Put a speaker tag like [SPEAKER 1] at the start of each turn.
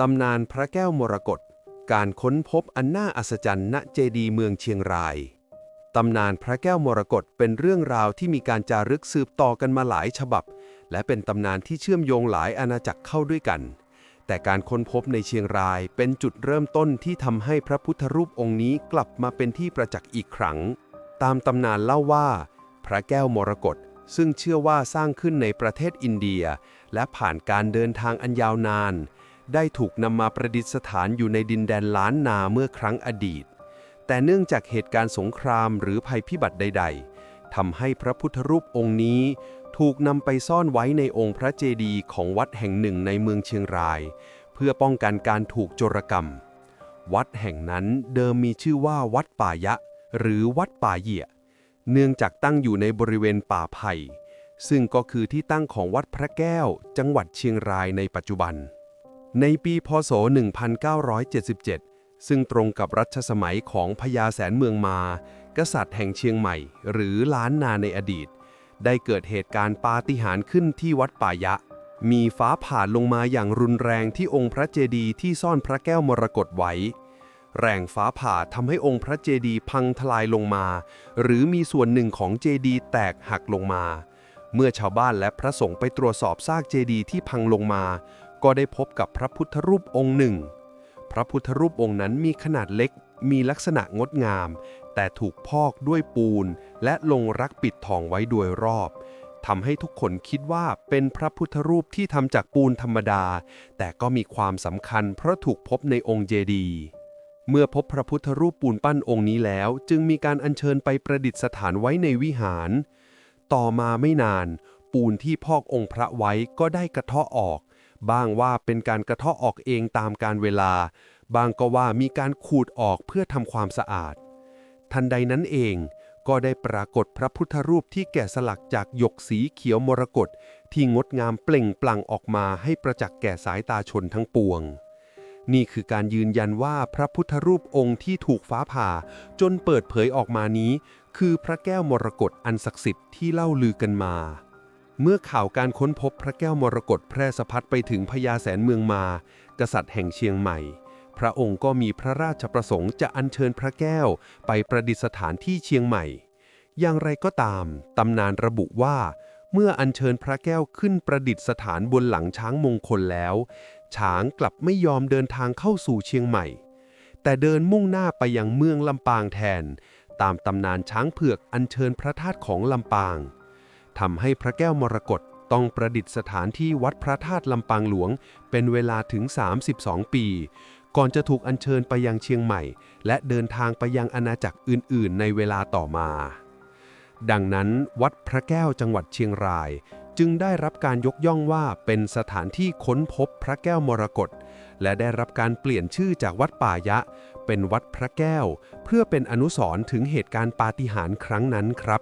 [SPEAKER 1] ตำนานพระแก้วมรกต การค้นพบอันน่าอัศจรรย์ณเจดีเมืองเชียงราย ตำนานพระแก้วมรกตเป็นเรื่องราวที่มีการจารึกสืบต่อกันมาหลายฉบับ และเป็นตำนานที่เชื่อมโยงหลายอาณาจักรเข้าด้วยกัน แต่การค้นพบในเชียงรายเป็นจุดเริ่มต้นที่ทำให้พระพุทธรูปองค์นี้กลับมาเป็นที่ประจักษ์อีกครั้ง ตามตำนานเล่าว่า พระแก้วมรกตซึ่งเชื่อว่าสร้างขึ้นในประเทศอินเดีย และผ่านการเดินทางอันยาวนาน ได้ถูกนำมาประดิษฐานอยู่ในดินแดนล้านนาเมื่อครั้งอดีต แต่เนื่องจากเหตุการณ์สงครามหรือภัยพิบัติใด ๆทำให้พระพุทธรูปองค์นี้ ถูกนำไปซ่อนไว้ในองค์พระเจดีย์ของวัดแห่งหนึ่งในเมืองเชียงราย เพื่อป้องกันการถูกโจรกรรม วัดแห่งนั้นเดิมมีชื่อว่าวัดป่ายะ หรือวัดป่าเหยี่ยเนื่องจากตั้งอยู่ในบริเวณป่าไผ่ซึ่งก็คือที่ตั้งของวัดพระแก้ว จังหวัดเชียงรายในปัจจุบัน ในปีพศ 1977 ซึ่งตรงกับรัชสมัยของพญาแสนเมืองมา กษัตริย์แห่งเชียงใหม่ หรือล้านนาในอดีต ได้เกิดเหตุการณ์ปาฏิหาริย์ขึ้นที่วัดป่ายะ มีฟ้าผ่าลงมาอย่างรุนแรงที่องค์พระเจดีย์ที่ซ่อนพระแก้วมรกตไว้ แรงฟ้าผ่าทำให้องค์พระเจดีย์พังทลายลงมา หรือมีส่วนหนึ่งของเจดีย์แตกหักลงมา เมื่อชาวบ้านและพระสงฆ์ไปตรวจสอบซากเจดีย์ที่พังลงมาก็ได้พบกับพระพุทธรูปองค์หนึ่ง พระพุทธรูปองค์นั้นมีขนาดเล็ก มีลักษณะงดงาม แต่ถูกพอกด้วยปูน และลงรักปิดทองไว้โดยรอบทำให้ทุกคนคิดว่าเป็นพระพุทธรูปที่ทำจากปูนธรรมดา แต่ก็มีความสำคัญเพราะถูกพบในองค์เจดีย์เมื่อพบพระพุทธรูปปูนปั้นองค์นี้แล้ว จึงมีการอัญเชิญไปประดิษฐานไว้ในวิหาร ต่อมาไม่นาน ปูนที่พอกองค์พระไว้ก็ได้กระเทาะออก บ้างว่าเป็นการกระเทาะออกเองตามการเวลา บางก็ว่ามีการขูดออกเพื่อทำความสะอาด ทันใดนั้นเองก็ได้ปรากฏพระพุทธรูปที่แกะสลักจากหยกสีเขียวมรกตที่งดงามเปล่งปลั่งออกมาให้ประจักษ์แก่สายตาชนทั้งปวง นี่คือการยืนยันว่าพระพุทธรูปองค์ที่ถูกฟ้าผ่า จนเปิดเผยออกมานี้ คือพระแก้วมรกตอันศักดิ์สิทธิ์ที่เล่าลือกันมา เมื่อข่าวการค้นพบพระแก้วมรกตแพร่สะพัดไปถึงพญาแสนเมืองมา กษัตริย์แห่งเชียงใหม่ พระองค์ก็มีพระราชประสงค์จะอัญเชิญพระแก้วไปประดิษฐานที่เชียงใหม่ อย่างไรก็ตาม ตำนานระบุว่า เมื่ออัญเชิญพระแก้วขึ้นประดิษฐานบนหลังช้างมงคลแล้ว ช้างกลับไม่ยอมเดินทางเข้าสู่เชียงใหม่ แต่เดินมุ่งหน้าไปยังเมืองลำปางแทน ตามตำนานช้างเผือกอัญเชิญพระธาตุของลำปาง ทำให้พระแก้วมรกตต้องประดิษฐานที่วัดพระธาตุลำปางหลวง เป็นเวลาถึง 32 ปี ก่อนจะถูกอัญเชิญไปยังเชียงใหม่ และเดินทางไปยังอาณาจักรอื่น ๆ ในเวลาต่อมา ดังนั้นวัดพระแก้วจังหวัดเชียงราย จึงได้รับการยกย่องว่าเป็นสถานที่ค้นพบพระแก้วมรกตและได้รับการเปลี่ยนชื่อจากวัดป่ายะ เป็นวัดพระแก้ว เพื่อเป็นอนุสรณ์ถึงเหตุการณ์ปาฏิหาริย์ครั้งนั้นครับ